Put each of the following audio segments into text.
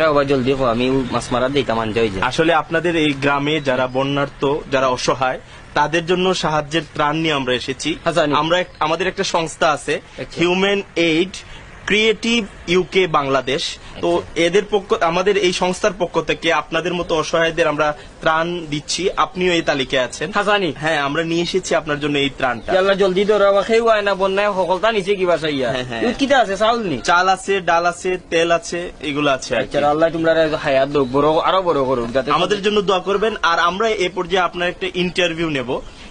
জলদি কো আমি মাছ মারা দিতাম আনতে হয়ে আসলে আপনাদের এই গ্রামে যারা বন্যার্থ যারা অসহায় তাদের জন্য সাহায্যের ত্রাণ নিয়ে আমরা এসেছি। আমরা আমাদের একটা সংস্থা আছে আচ্ছা। Human Aid Creative UK Bangladesh তো এদের পক্ষ আমাদের এই সংস্থার পক্ষ থেকে আপনাদের মতো অসহায়দের আমরা ত্রাণ দিচ্ছি। আপনিও এই তালিকায় আছেন। হাসানি। হ্যাঁ আমরা নিয়ে এসেছি আপনার জন্য এই ত্রাণটা। ইয়াল্লা জলদি ধরো বাবা খেয়ে আয় না বন্যায় সকলটা নিচে কিবা চাইয়া হ্যাঁ, হ্যাঁ। ইউত কিতা আছে চাউল নি? চাল আছে ডাল আছে তেল আছে এগুলো আছে আর কি। আচ্ছা আল্লাহ তোমরা হায়াত দোক বড় আরও বড় করুক যাতে আমাদের জন্য দোয়া করবেন। আর আমরা এ পর্যায়ে আপনার একটা ইন্টারভিউ নেব।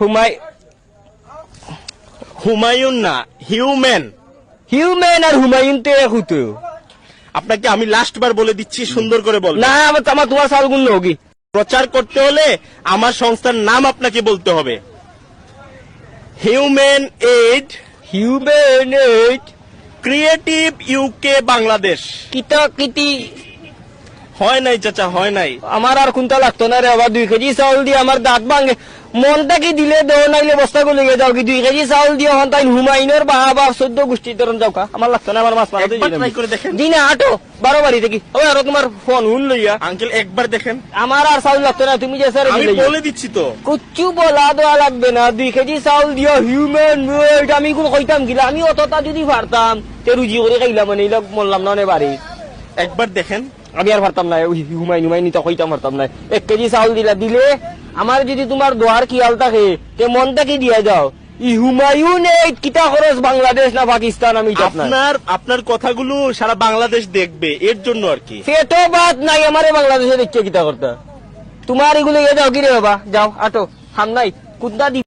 হুমাই হুমায়ুন না হিউম্যান। হিউম্যান আর হুমায়ুন তো হতো আপনাকে আমি লাস্ট বার বলে দিচ্ছি সুন্দর করে বল না আমার তোমার হোগি। প্রচার করতে হলে আমার সংস্থার নাম আপনাকে বলতে হবে। Human Aid Human Aid. Creative UK Bangladesh. কিতা কিতি? হয় নাই চাচা হয় নাই। আমার আর কোনটা লাগতো না রে আবার দুই কেজি চাউল দিয়ে আমার দাঁত ভাঙে। মনটা কি দিলে দেও নাইলে বস্তা গুলো যাও কি দুই কেজি চাউল দিয়ে হন তাই হুমায়ুনের বা বা চোদ্দ গোষ্ঠী ধরন যাও কা আমার লাগতো না আমার মাছ মারা। দিনে আটো বারো বাড়ি থেকে ওই আরও তোমার ফোন হুন লইয়া আঙ্কেল একবার দেখেন। আমার আর চাউল লাগতো না তুমি যে স্যার আমি বলে দিচ্ছি তো। কুচ্ছু বলা দেওয়া লাগবে না দুই কেজি চাউল দিও হিউম্যান ওয়েট আমি কোন কইতাম গিলা আমি অতটা যদি পারতাম তে রুজি করে খাইলাম মানে এইলাক মরলাম না বাড়ি একবার দেখেন। আমি আর পারতাম না ওই হুমাই নুমাই নিতে কইতাম পারতাম না এক কেজি চাউল দিলা দিলে আমার যদি তোমার দোয়ার খেয়াল থাকে তে মনটা কি দিয়ে যাও। হুমায়ুন এই কিতা খরচ বাংলাদেশ না পাকিস্তান আমি আপনার আপনার কথাগুলো সারা বাংলাদেশ দেখবে এর জন্য আর কি। সে তো বাদ নাই আমারে বাংলাদেশে দেখছে কিতা করতা। তোমার এগুলো ইয়ে যাও কি রে বাবা যাও আটো হাম নাই কুদ্দা দি